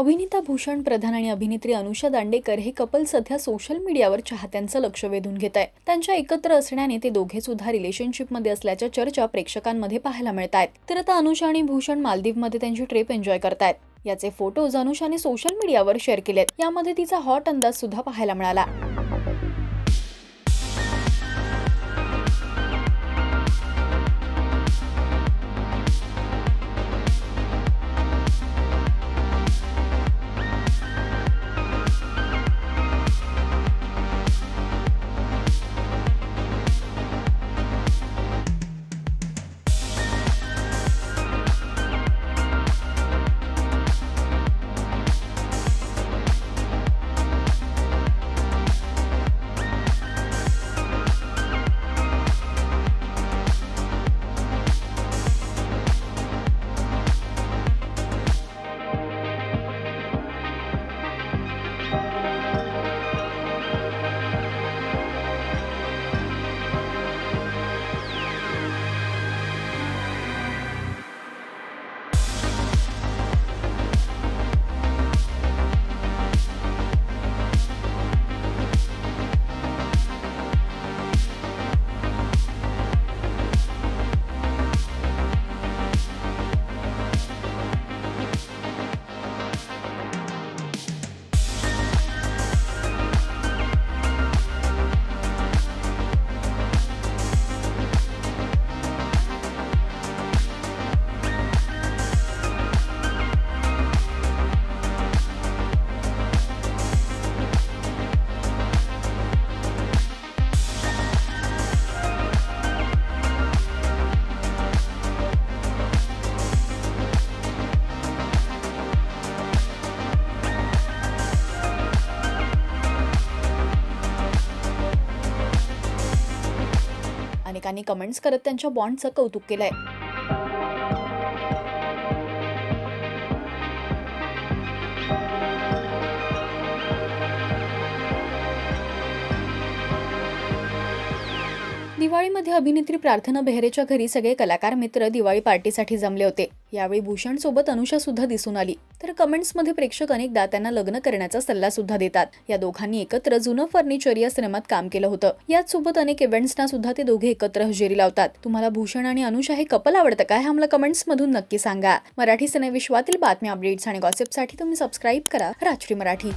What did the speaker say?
अभिनेता भूषण प्रधान आणि अभिनेत्री अनुषा दांडेकर हे कपल सध्या सोशल मीडियावर चाहत्यांचं लक्ष वेधून घेत आहे त्यांच्या एकत्र असण्याने ते दोघे सुद्धा रिलेशनशिपमध्ये असल्याच्या चर्चा प्रेक्षकांमध्ये पाहायला मिळत आहेत तर आता अनुषा आणि भूषण मालदीवमध्ये त्यांची ट्रिप एन्जॉय करतायत. याचे फोटोज अनुषाने सोशल मीडियावर शेअर केलेत. यामध्ये तिचा हॉट अंदाज सुद्धा पाहायला मिळाला. अनेकांनी कमेंट्स करत त्यांच्या बॉन्डचं कौतुक केलंय. दिवाळीमध्ये अभिनेत्री प्रार्थना बेहरेच्या घरी सगळे कलाकार मित्र दिवाळी पार्टीसाठी जमले होते. यावेळी भूषण सोबत अनुषा सुद्धा दिसून आली. तर कमेंट्समध्ये प्रेक्षक अनेकदा त्यांना लग्न करण्याचा सल्ला सुद्धा देतात. या दोघांनी एकत्र जुनं फर्निचर या सिनेमात काम केलं होतं. याच सोबत अनेक इव्हेंट्सना सुद्धा ते दोघे एकत्र हजेरी लावतात. तुम्हाला भूषण आणि अनुषा हे कपल आवडतं काय हे आम्हाला कमेंट्स मधून नक्की सांगा. मराठी सिनेविश्वातील बातम्या अपडेट्स आणि गॉसिपसाठी तुम्ही सबस्क्राईब करा. राजश्री मराठी.